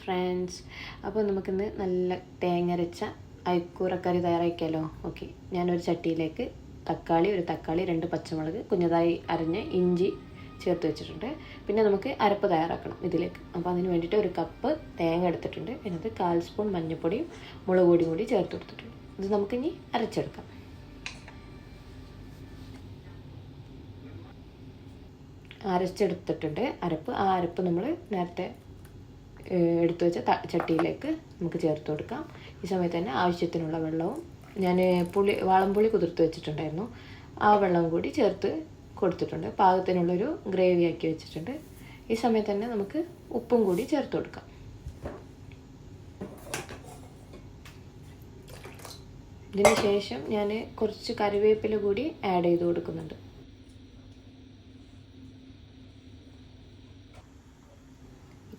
Friends അപ്പോൾ നമുക്കിന്ന് നല്ല തേങ്ങരച്ച അയക്കൂറക്കറി തയ്യാറാക്കിയാലോ? ഓക്കെ ഞാനൊരു ചട്ടിയിലേക്ക് തക്കാളി ഒരു തക്കാളി രണ്ട് പച്ചമുളക് കുഞ്ഞതായി അരിഞ്ഞ് ഇഞ്ചി ചേർത്ത് വെച്ചിട്ടുണ്ട്. പിന്നെ നമുക്ക് അരപ്പ് തയ്യാറാക്കണം ഇതിലേക്ക്. അപ്പോൾ അതിന് വേണ്ടിയിട്ട് ഒരു കപ്പ് തേങ്ങ എടുത്തിട്ടുണ്ട്. അതിനകത്ത് കാൽ സ്പൂൺ മഞ്ഞൾപ്പൊടിയും മുളക് പൊടിയും കൂടി ചേർത്ത് കൊടുത്തിട്ടുണ്ട്. ഇത് നമുക്കിനി അരച്ചെടുക്കാം. അരച്ചെടുത്തിട്ടുണ്ട്. അരപ്പ് ആ അരപ്പ് നമ്മൾ നേരത്തെ എടുത്തു വെച്ച ചട്ടിയിലേക്ക് നമുക്ക് ചേർത്ത് കൊടുക്കാം. ഈ സമയത്ത് തന്നെ ആവശ്യത്തിനുള്ള വെള്ളവും ഞാൻ പുളി വാളംപുളി കുതിർത്ത് വെച്ചിട്ടുണ്ടായിരുന്നു. ആ വെള്ളം കൂടി ചേർത്ത് കൊടുത്തിട്ടുണ്ട്. പാകത്തിനുള്ളൊരു ഗ്രേവി ആക്കി വെച്ചിട്ടുണ്ട്. ഈ സമയത്ത് തന്നെ നമുക്ക് ഉപ്പും കൂടി ചേർത്ത് കൊടുക്കാം. ഇതിന് ശേഷം ഞാൻ കുറച്ച് കറിവേപ്പില കൂടി ആഡ് ചെയ്ത് കൊടുക്കുന്നുണ്ട്.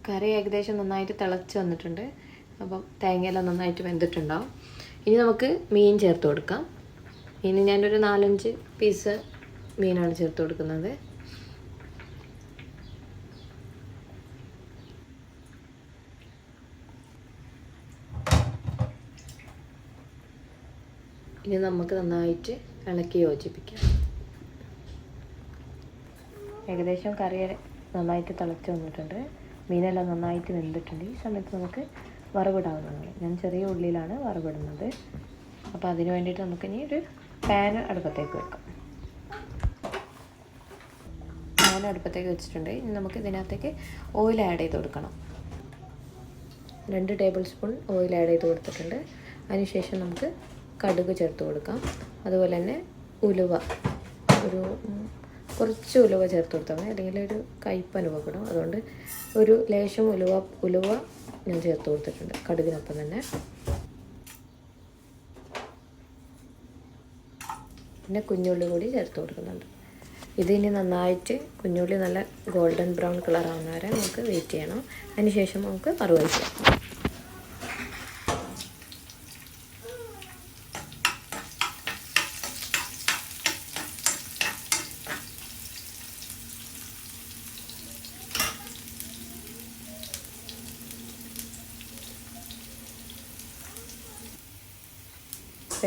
കറി ഏകദേശം നന്നായിട്ട് തിളച്ച് വന്നിട്ടുണ്ട്. അപ്പം തേങ്ങയെല്ലാം നന്നായിട്ട് വെന്തിട്ടുണ്ടാവും. ഇനി നമുക്ക് മീൻ ചേർത്ത് കൊടുക്കാം. ഇനി ഞാനൊരു നാലഞ്ച് പീസ് മീനാണ് ചേർത്ത് കൊടുക്കുന്നത്. ഇനി നമുക്ക് നന്നായിട്ട് ഇളക്കി യോജിപ്പിക്കാം. ഏകദേശം കറി നന്നായിട്ട് തിളച്ച് വന്നിട്ടുണ്ട്. മീനെല്ലാം നന്നായിട്ട് വെന്തിട്ടുണ്ട്. ഈ സമയത്ത് നമുക്ക് വറവിടാവുന്നതാണ്. ഞാൻ ചെറിയ ഉള്ളിയിലാണ് വറവിടുന്നത്. അപ്പോൾ അതിന് വേണ്ടിയിട്ട് നമുക്ക് ഇനി ഒരു പാൻ അടുപ്പത്തേക്ക് വെക്കാം. പാൻ അടുപ്പത്തേക്ക് വെച്ചിട്ടുണ്ട്. ഇനി നമുക്ക് ഇതിനകത്തേക്ക് ഓയിൽ ആഡ് ചെയ്ത് കൊടുക്കണം. രണ്ട് ടേബിൾ സ്പൂൺ ഓയിൽ ആഡ് ചെയ്ത് കൊടുത്തിട്ടുണ്ട്. അതിനുശേഷം നമുക്ക് കടുക് ചേർത്ത് കൊടുക്കാം. അതുപോലെ തന്നെ ഉലുവ. ഒരു കുറച്ച് ഉലുവ ചേർത്ത് കൊടുത്താൽ മതി. അല്ലെങ്കിൽ ഒരു കയ്പ്പ് അനുഭവപ്പെടും അതുകൊണ്ട് ഒരു ലേശം ഉലുവ ഉലുവ ഞാൻ ചേർത്ത് കൊടുത്തിട്ടുണ്ട്. കടുകിനൊപ്പം തന്നെ. പിന്നെ കുഞ്ഞുള്ളി കൂടി ചേർത്ത് കൊടുക്കുന്നുണ്ട്. ഇതിനി നന്നായിട്ട് കുഞ്ഞുള്ളി നല്ല ഗോൾഡൻ ബ്രൗൺ കളർ ആവുന്ന വരെ നമുക്ക് വെയിറ്റ് ചെയ്യണം. അതിനുശേഷം നമുക്ക് മറുവഴിക്കാം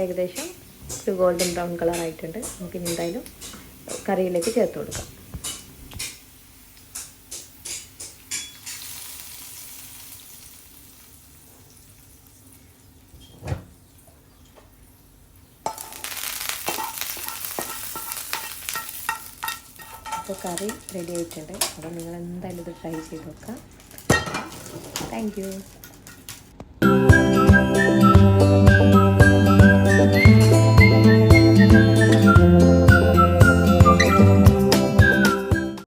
ഏകദേശം ഒരു ഗോൾഡൻ ബ്രൗൺ കളർ ആയിട്ടുണ്ട്. നമുക്ക് ഇനി എന്തായാലും കറിയിലേക്ക് ചേർത്ത് കൊടുക്കാം. അപ്പോൾ കറി റെഡി ആയിട്ടുണ്ട്. അപ്പോൾ നിങ്ങൾ എന്തായാലും ഇത് ട്രൈ ചെയ്ത് നോക്കാം താങ്ക്